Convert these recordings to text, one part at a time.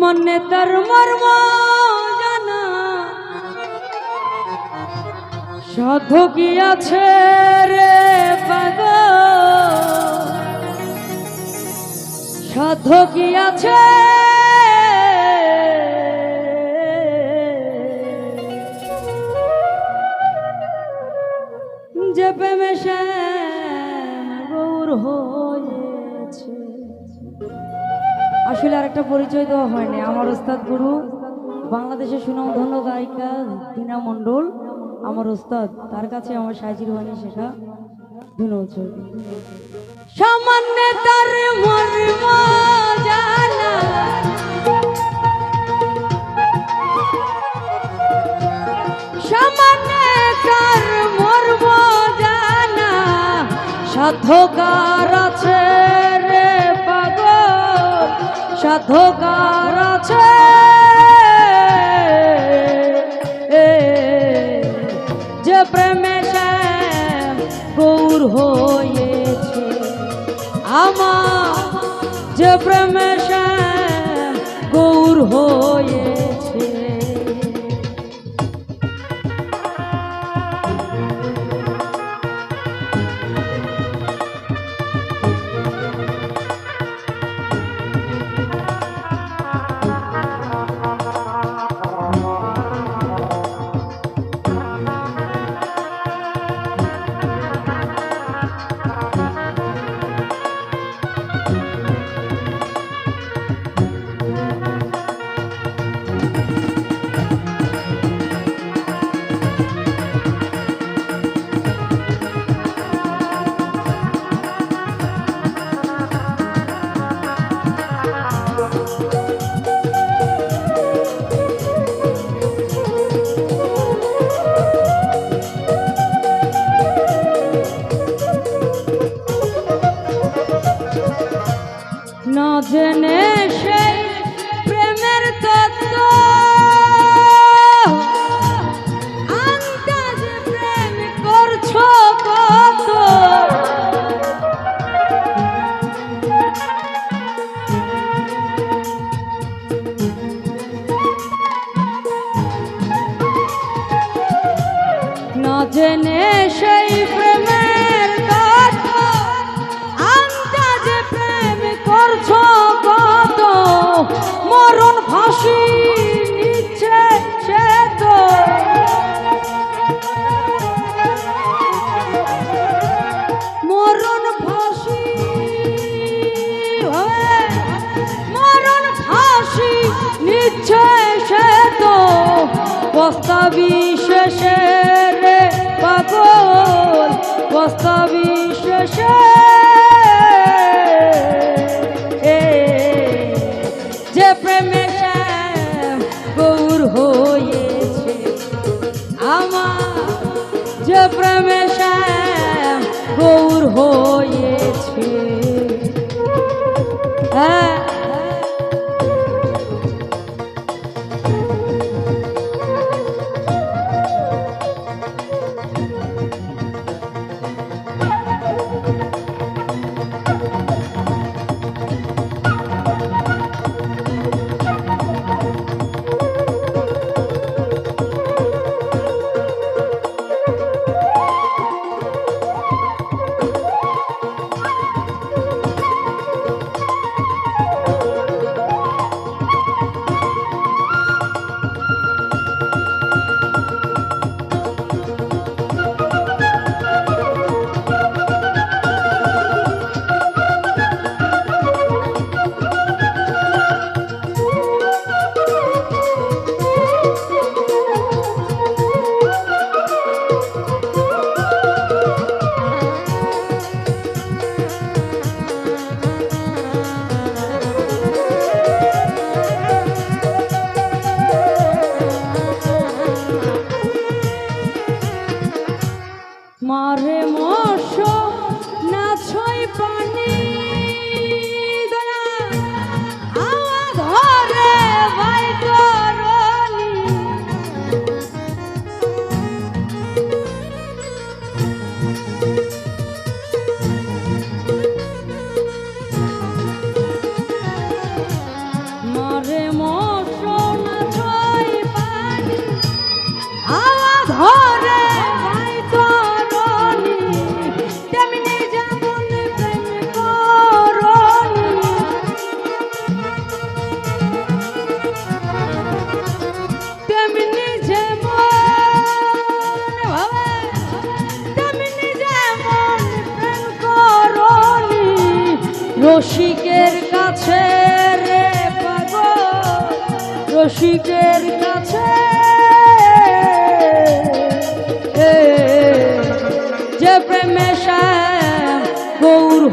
সামান্য তার মর্ম জানা। সাধ কি আছে রে পাগল। সাধ কি আছে পরিচয় দেওয়া হয়নি। আমার ওস্তাদ গুরু, বাংলাদেশের সুনামধন্য গায়িকা দিনা মণ্ডল, আমার ওস্তাদ, তার কাছে আমার সাজির শেখা ধন্যবাদ সামান্য তার সামান্য তার মর্ম জানা সাধকার আছে সাধকার আছে। যে প্রেমে শ্যাম গৌর হয়েছে। আমার যে প্রেমে জেনে সেই জেনে সেই প্রেমের তত্ত্ব আন্দাজে প্রেম করছ কত? মরণ ফাঁসি নিচ্ছে সে তো। মরণ ফাঁসি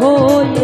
হয়ে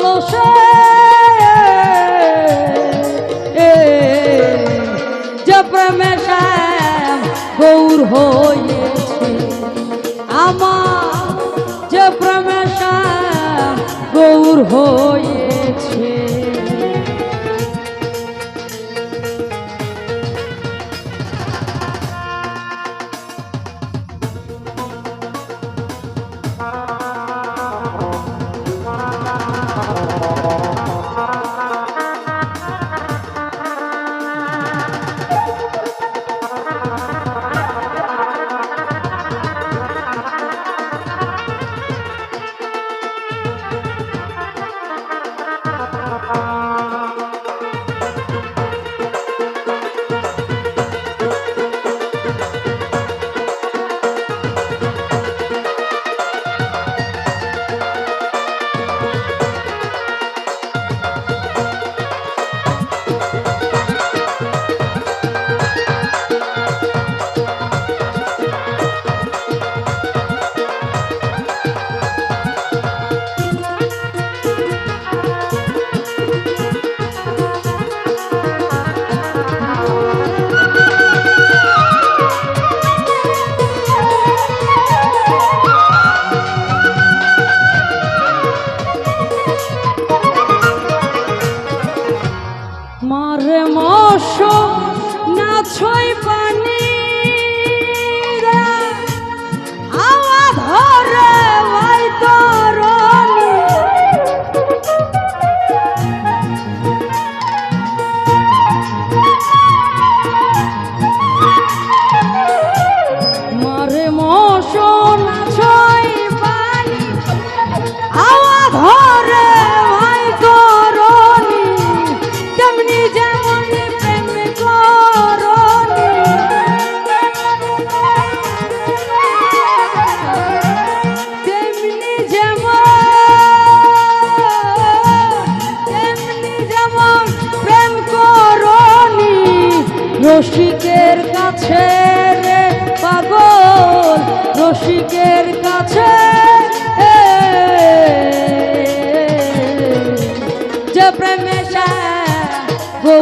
কলসে যে প্রেমে শ্যাম গৌর হয়েছে। আমার যে প্রেমে শ্যাম গৌর হয়ে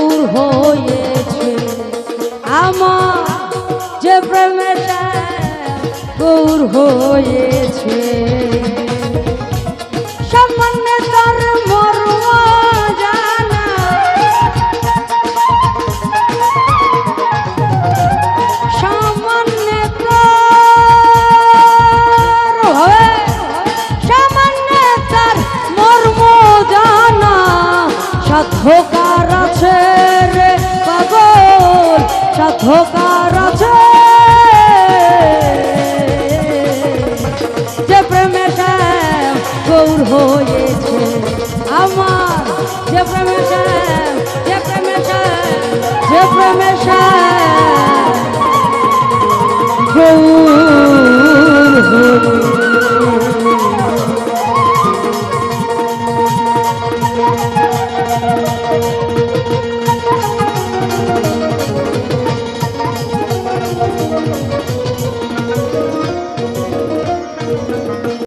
গৌর হয়েছে। আমার যে প্রেমেটা দূর হয়েছে। প্রেমের শ্যাম